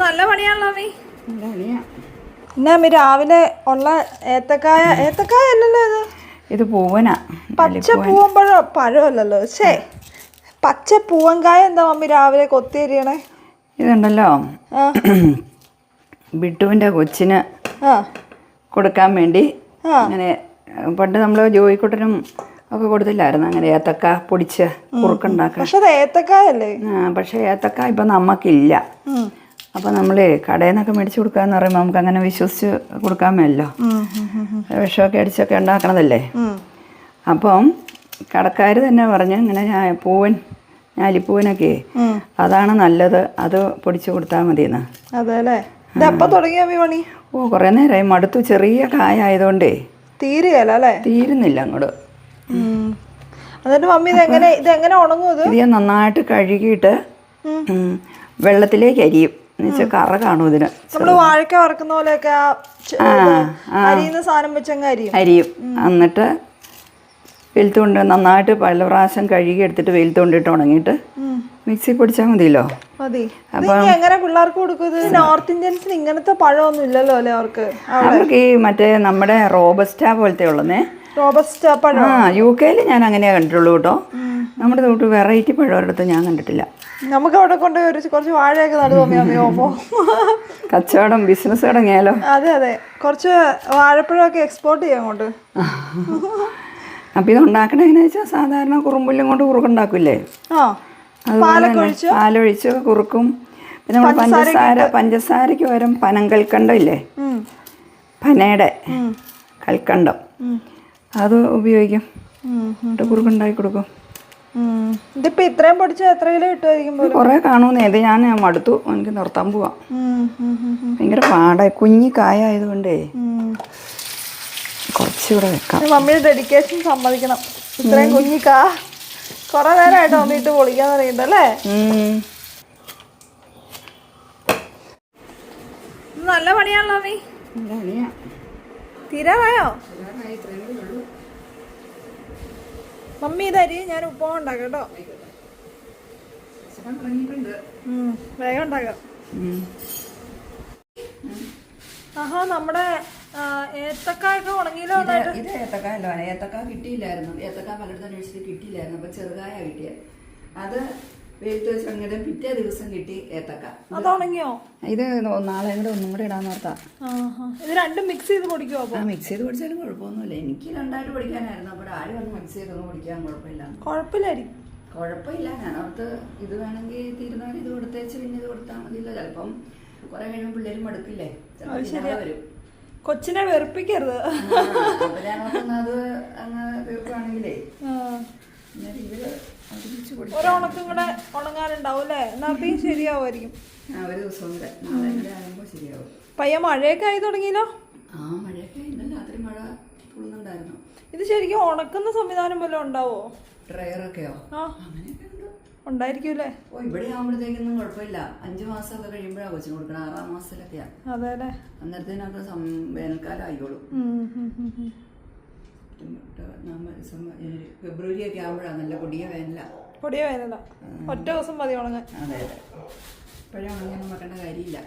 നല്ല പണിയാണല്ലോ അമ്മി. പണിയാ. എന്നാ അമ്മി രാവിലെ ഉള്ള ഏത്തക്കായ ഏത്തക്കായ അല്ലല്ലോ ഇത്? ഇത് പൂവനാ. പച്ച പൂവുമ്പോഴോ പഴമല്ലല്ലോ ശേ പച്ച പൂവൻകായ എന്താ മമ്മി രാവിലെ കൊത്തിയരിയണേ ഇതുണ്ടല്ലോ. ബിട്ടുവിന്റെ ബിട്ടുവിന്റെ കൊച്ചിന് കൊടുക്കാൻ വേണ്ടി. അങ്ങനെ പണ്ട് നമ്മൾ ജോയിക്കുട്ടനും ഒക്കെ കൊടുത്തില്ലായിരുന്നു. അങ്ങനെ ഏത്തക്ക പൊടിച്ച് കുറുക്കുണ്ടാക്കാൻ. പക്ഷെ ഏത്തക്കായല്ലേ? ആ, പക്ഷെ ഏത്തക്ക ഇപ്പം നമുക്കില്ല ഉം. അപ്പം നമ്മൾ കടയിൽ നിന്നൊക്കെ മേടിച്ച് കൊടുക്കാന്ന് പറയുമ്പോൾ നമുക്ക് അങ്ങനെ വിശ്വസിച്ച് കൊടുക്കാൻ മേലല്ലോ. ഉം. വിഷമൊക്കെ അടിച്ചൊക്കെ ഉണ്ടാക്കണതല്ലേ. അപ്പം കടക്കാർ തന്നെ പറഞ്ഞ് ഇങ്ങനെ ഞാൻ പൂവൻ ഞാലിപ്പൂവനൊക്കെ. അതാണ് നല്ലത് അത് പൊടിച്ച് കൊടുത്താൽ മതിയെന്ന്. അതെ അല്ലേ ഇത് എപ്പോ തുടങ്ങി പണി? ഓ കുറേ നേരമായി മടുത്തു ചെറിയ കായ ആയതുകൊണ്ടേ തീരുകയല്ല അല്ലേ തീരുന്നില്ല അങ്ങോട്ട്. എന്നിട്ട് മമ്മി ഉണങ്ങും ഇത്? നന്നായിട്ട് കഴുകിയിട്ട് വെള്ളത്തിലേക്ക് അരിയും. എന്നുവെച്ചാൽ കറ കാണും ഇതിന്. നമ്മൾ വാഴക്ക വറക്കുന്ന പോലെയൊക്കെ അരിയുന്ന സാധനം വെച്ചങ്ങ് അരിയും. അരിയും. എന്നിട്ട് വെയിലത്ത് കൊണ്ട് നന്നായിട്ട് പല പ്രാവശ്യം കഴുകി എടുത്തിട്ട് വെയിലത്ത് കൊണ്ടിട്ട് ഉണങ്ങിയിട്ട് മിക്സി പൊടിച്ചാൽ മതിയല്ലോ? എങ്ങനെ പിള്ളേർക്ക് കൊടുക്കും? നോർത്ത് ഇന്ത്യൻസിന് ഇങ്ങനത്തെ പഴമൊന്നും ഇല്ലല്ലോ അല്ലേ അവർക്ക്? അവർക്ക് ഈ മറ്റേ നമ്മുടെ റോബസ്റ്റ പോലത്തെ ഉള്ളതേ റോബസ്റ്റ പഴം. ആ യു കെയിൽ ഞാൻ അങ്ങനെ കണ്ടിട്ടുള്ളൂ കേട്ടോ. നമ്മുടെ തൊട്ട് വെറൈറ്റി പഴം ഒരിടത്ത് ഞാൻ കണ്ടിട്ടില്ല. നമുക്ക് അവിടെ കൊണ്ട് ഒരു കുറച്ച് വാഴയൊക്കെ നടു തോന്നി അമ്മയോ കച്ചവടം ബിസിനസ് തുടങ്ങിയാലോ? അതെ അതെ. കുറച്ച് വാഴപ്പഴമൊക്കെ എക്സ്പോർട്ട് ചെയ്യാം അങ്ങോട്ട്. അപ്പൊ ഇത് ഉണ്ടാക്കണെന്ന് വെച്ചാൽ സാധാരണ കുറുമ്പുല്ലും കൊണ്ട് കുറുക്കുണ്ടാക്കില്ലേ ഒഴിച്ച്. പാലൊഴിച്ച് കുറുക്കും. പിന്നെ നമ്മൾ പഞ്ചസാര പഞ്ചസാരക്ക് പകരം പനം കൽക്കണ്ടം ഇല്ലേ. പനയുടെ കൽക്കണ്ടം. അത് ഉപയോഗിക്കും. എന്നിട്ട് കുറുക്കുണ്ടാക്കി കൊടുക്കും. ഇതിപ്പോ ഇത്രയും പൊടിച്ച് എത്ര കിലോ കിട്ടുമായിരിക്കും കുറേ കാണുമെന്ന്. ഇത് ഞാൻ മടുത്തു. എനിക്ക് നിർത്താൻ പോവാ. ഭയങ്കര പാടായി കുഞ്ഞി കായ ആയതുകൊണ്ടേ. കുറച്ചുകൂടെ വെക്കാം. മമ്മിയുടെ ഡെഡിക്കേഷൻ സമ്മതിക്കണം. ഇത്രയും കുഞ്ഞിക്കാ കൊറേ നേരമായിട്ട് വന്നിട്ട് പൊളിക്കാൻ തുടങ്ങിയിട്ടല്ലേ. നല്ല പണിയാണല്ലോ പണിയാ? തീരാറായോ? മമ്മി ഇതരി ഞാൻ ഉപ്പുമാവ് ഉണ്ടാക്കാം കേട്ടോ. വേഗം ഉണ്ടാക്കാം. ആഹാ നമ്മുടെ ഏത്തക്കായൊക്കെ ഉണങ്ങിയില്ലോ ഇത് ഏത്തക്കായല്ലോ ഏത്തക്ക കിട്ടിയില്ലായിരുന്നു. ഏത്തക്ക പലയിടത്തും അന്വേഷിച്ചിട്ട് കിട്ടിയില്ലായിരുന്നു. അപ്പൊ ചെറുകായ കിട്ടിയത് അത് വെയിലത്ത് വെച്ച് അങ്ങനെ പിറ്റേ ദിവസം കിട്ടി ഏത്തക്ക. അത് ഉണങ്ങിയോ ഇത് നാളെ കൂടെ ഒന്നും കൂടെ ഇടാൻ ഓർത്താ. ഇത് രണ്ടും മിക്സ് ചെയ്ത് പൊടിക്കുമോ ആ മിക്സ് ചെയ്ത് പഠിച്ചാലും കുഴപ്പമൊന്നുമില്ല. എനിക്ക് രണ്ടായിട്ട് പഠിക്കാനായിരുന്നു അപ്പോൾ ആരും ഒന്ന് മിക്സ് ചെയ്തൊന്നും പഠിക്കാൻ കുഴപ്പമില്ല. കുഴപ്പമില്ലായിരിക്കും. കുഴപ്പമില്ല. ഞാൻ ഓർത്ത് ഇത് വേണമെങ്കിൽ തീരുന്നവർ ഇത് കൊടുത്തേച്ച് പിന്നെ ഇത് കൊടുത്താൽ മതിയില്ല. ചിലപ്പം കുറെ കഴിയുമ്പോൾ പിള്ളേരും മടുക്കില്ലേ? വരും. കൊച്ചിനെ വെറുപ്പിക്കരുത്. അത് അങ്ങ് തീർക്കുകയാണെങ്കിലേ ആ. എന്നിട്ട് ഇവർ ഒരുമിച്ച് കൊടുക്കും ഒരുണക്കും കൂടെ ഉണങ്ങാനുണ്ടാവും അല്ലേ എന്നാ ശരിയാവുമായിരിക്കും ആ ഒരു ദിവസം കൂടെ നാളെ ആകുമ്പോൾ ശരിയാവും. പയ്യ മഴയൊക്കെ ആയി തുടങ്ങിയല്ലോ? ആ മഴയൊക്കെ ഇന്നലെ രാത്രി മഴ തുള്ളുന്നുണ്ടായിരുന്നു. ഇത് ശരിക്കും ഉണക്കുന്ന സംവിധാനം വല്ലതും ഉണ്ടാവോ? ഡ്രയറൊക്കെയോ? ആ. അങ്ങനെയൊക്കെ ഉണ്ട്. ഉണ്ടായിരിക്കും അല്ലേ ഓ ഇവിടെ ആകുമ്പോഴത്തേക്കൊന്നും കുഴപ്പമില്ല. അഞ്ച് മാസമൊക്കെ കഴിയുമ്പോഴാണ് കൊച്ചിന് കൊടുക്കണം. ആറാം മാസത്തിലൊക്കെയാണ് അതെ അല്ലേ അന്നേരത്തേനൊക്കെ വേനൽക്കാലം ആയിക്കോളും. ഫെബ്രുവരി ഒക്കെ ആകുമ്പോഴാണ് നല്ല പൊടിയ വേനല. പൊടിയ വേനല. ഒറ്റ ദിവസം മതി ഉണങ്ങാൻ. അതെ അതെ. ഇപ്പോഴേ ഉണങ്ങാനും വെക്കേണ്ട കാര്യമില്ല.